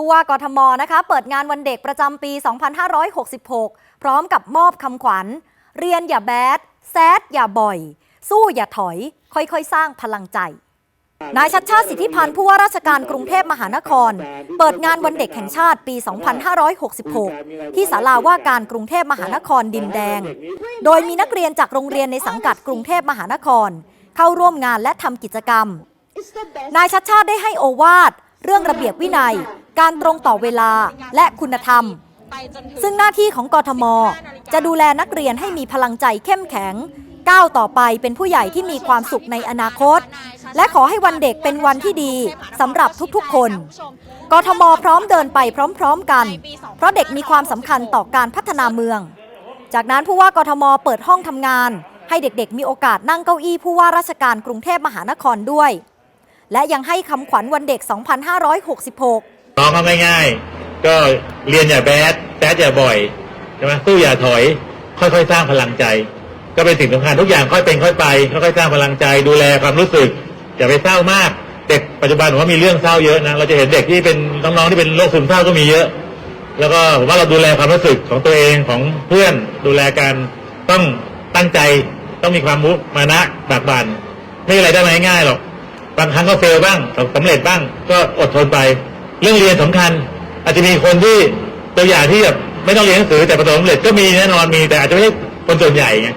ผู้ว่ากทมนะคะเปิดงานวันเด็กประจำปี 2566 พร้อมกับมอบคำขวัญ เรียนอย่าแบดแซดอย่าบ่อย สู้อย่าถอย ค่อยๆ สร้างพลังใจนายชัดชาติสิทธิพันธ์ผู้ว่าราชการกรุงเทพมหานคร เปิดงานวันเด็กแห่งชาติปี 2566 ที่ศาลาว่าการกรุงเทพมหานครดินแดง โดยมีนักเรียนจากโรงเรียนในสังกัดกรุงเทพมหานคร เข้าร่วมงานและทำกิจกรรม นายชัดชาติได้ให้โอวาท เรื่องระเบียบวินัย การตรงต่อเวลาและคุณธรรม ซึ่งหน้าที่ของกทม จะดูแลนักเรียนให้มีพลังใจเข้มแข็ง ก้าวต่อไปเป็นผู้ใหญ่ที่มีความสุขในอนาคต และขอให้วันเด็กเป็นวันที่ดีสำหรับทุกๆ คน กทมพร้อมเดินไปพร้อมๆกัน เพราะเด็กมีความสำคัญต่อการพัฒนาเมือง จากนั้นผู้ว่ากทมเปิดห้องทำงาน ให้เด็กๆ มีโอกาสนั่งเก้าอี้ผู้ว่าราชการกรุงเทพมหานครด้วย และยังให้คำขวัญวันเด็ก 2566 น้องเขาง่ายๆก็เรียนอย่าแบดแบดอย่าบ่อยใช่ไหมสู้อย่าถอย ค่อยๆ สร้างพลังใจ ก็เป็นสิ่งสำคัญทุกอย่างค่อยเป็นค่อยไปค่อยๆสร้างพลังใจ ดูแลความรู้สึกอย่าไปเศร้ามากเด็กปัจจุบันผมว่ามีเรื่องเศร้าเยอะนะเราจะเห็นเด็กที่เป็นน้องๆที่เป็นโรคซึมเศร้าก็มีเยอะ แล้วก็ผมว่าเราดูแลความรู้สึกของตัวเองของเพื่อนดูแลกันต้องตั้งใจต้องมีความมุมานะบากบันไม่อะไรได้มาง่ายๆหรอกบางครั้งก็เฟลบ้างสำเร็จบ้าง ก็อดทนไป เรื่องเรียนสำคัญ อาจจะมีคนที่ตัวอย่างที่แบบไม่ต้องเรียนหนังสือแต่ประสบความสำเร็จก็มีแน่นอนมีแต่อาจจะไม่ใช่คนส่วนใหญ่ไง